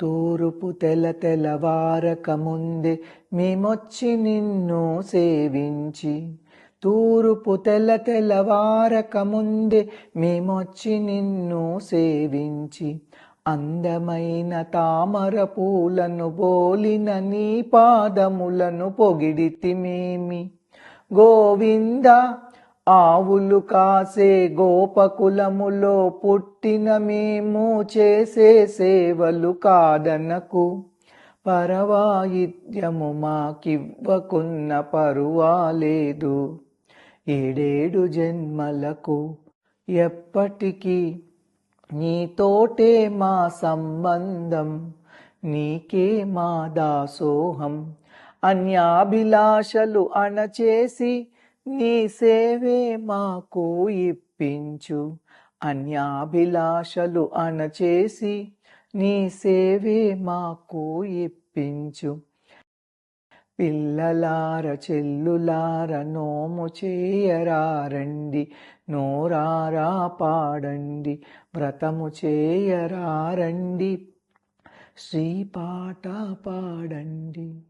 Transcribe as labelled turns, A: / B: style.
A: తూరుపు తెల తెలవారక ముందే మేమొచ్చి నిన్ను సేవించి. తూరుపు తెల తెలవారక ముందే మేమొచ్చి నిన్ను సేవించి. అందమైన తామర పూలను బోలిన నీ పాదములను పొగిడితిమేమి. గోవిందా ఆవులు కాసే గోపకులములో పుట్టిన మేము చేసే సేవలు కాదనకు. పరవాయిద్యము మాకివ్వకున్న పరువాలేదు. ఏడేడు జన్మలకు ఎప్పటికీ నీతోటే మా సంబంధం నీకే మా దాసోహం. అన్యాభిలాషలు అణచేసి నీ సేవే మాకు ఇప్పించు. అన్యాభిలాషలు అణచేసి నీ సేవే మాకు ఇప్పించు. పిల్లలార చెల్లులార నోము చేయరారండి. నోరారా పాడండి. వ్రతము చేయరారండి. శ్రీపాట పాడండి.